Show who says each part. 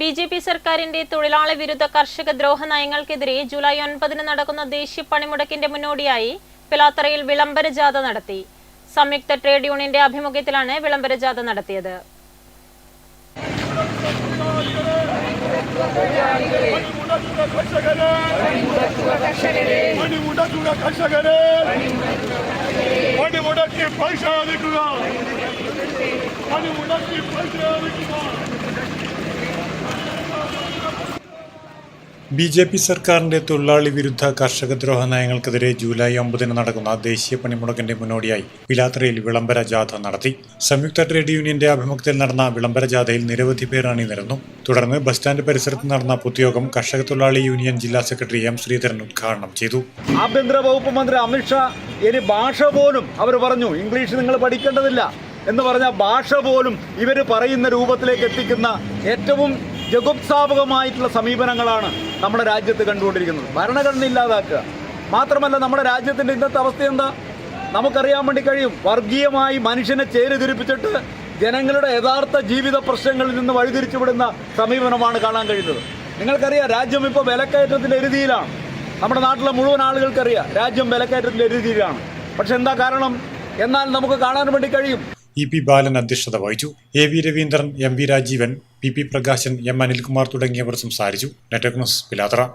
Speaker 1: B J P സർക്കാരിന്റെ തൊഴിലാളി വിരുദ്ധ കർഷക ദ്രോഹ നയങ്ങൾക്കെതിരെ ജൂലൈ ഒൻപതിന് നടക്കുന്ന ദേശീയ പണിമുടക്കിന്റെ മുന്നോടിയായി പിലാത്തറയിൽ വിളംബര ജാഥ നടത്തി. സംയുക്ത ട്രേഡ് യൂണിയന്റെ ആഭിമുഖ്യത്തിലാണ് വിളംബര ജാഥ നടത്തിയത്.
Speaker 2: പൈസ
Speaker 3: ബി ജെ പി സർക്കാരിന്റെ തൊഴിലാളി വിരുദ്ധ കർഷക ദ്രോഹ നയങ്ങൾക്കെതിരെ ജൂലൈ ഒമ്പതിന് നടക്കുന്ന ദേശീയ പണിമുടക്കിന്റെ മുന്നോടിയായി പിലാത്രയിൽ വിളംബര ജാഥ നടത്തി. സംയുക്ത ട്രേഡ് യൂണിയന്റെ ആഭിമുഖ്യത്തിൽ നടന്ന വിളംബര ജാഥയിൽ നിരവധി പേർ അണിനിരന്നു. തുടർന്ന് ബസ് സ്റ്റാൻഡ് പരിസരത്ത് നടന്ന പൊതുയോഗം കർഷക തൊഴിലാളി യൂണിയൻ ജില്ലാ സെക്രട്ടറി എം ശ്രീധരൻ ഉദ്ഘാടനം ചെയ്തു.
Speaker 4: ആഭ്യന്തര വകുപ്പ് മന്ത്രി അമിത്ഷാ ഇനി ഭാഷ പോലും അവർ പറഞ്ഞു ഇംഗ്ലീഷ് നിങ്ങൾ പഠിക്കേണ്ടതില്ല എന്ന് പറഞ്ഞ ഭാഷ പോലും ഇവർ പറയുന്ന രൂപത്തിലേക്ക് എത്തിക്കുന്ന ഏറ്റവും ജഗുപ്സാപകമായിട്ടുള്ള സമീപനങ്ങളാണ് നമ്മുടെ രാജ്യത്ത് കണ്ടുകൊണ്ടിരിക്കുന്നത്. ഭരണഘടന ഇല്ലാതാക്കുക. മാത്രമല്ല നമ്മുടെ രാജ്യത്തിന്റെ ഇന്നത്തെ അവസ്ഥ എന്താ? നമുക്കറിയാൻ വേണ്ടി കഴിയും. വർഗീയമായി മനുഷ്യനെ ചേരുതിരിപ്പിച്ചിട്ട് ജനങ്ങളുടെ യഥാർത്ഥ ജീവിത പ്രശ്നങ്ങളിൽ നിന്ന് വഴിതിരിച്ചുവിടുന്ന സമീപനമാണ് കാണാൻ കഴിയുന്നത്. നിങ്ങൾക്കറിയാം രാജ്യം ഇപ്പോൾ വിലക്കയറ്റത്തിന്റെ എരുതിയിലാണ്. നമ്മുടെ നാട്ടിലെ മുഴുവൻ ആളുകൾക്കറിയാം രാജ്യം വിലക്കയറ്റത്തിന്റെ എരുതിയിലാണ്. പക്ഷെ എന്താ കാരണം? എന്നാൽ നമുക്ക് കാണാൻ വേണ്ടി കഴിയും.
Speaker 3: ഇ പി ബാലൻ അധ്യക്ഷത വഹിച്ചു. A V Raveendran M V Rajeevan P P Prakashan M Anilkumar തുടങ്ങിയവർ സംസാരിച്ചു. നെറ്റക്നോസ് പിലാത്ര.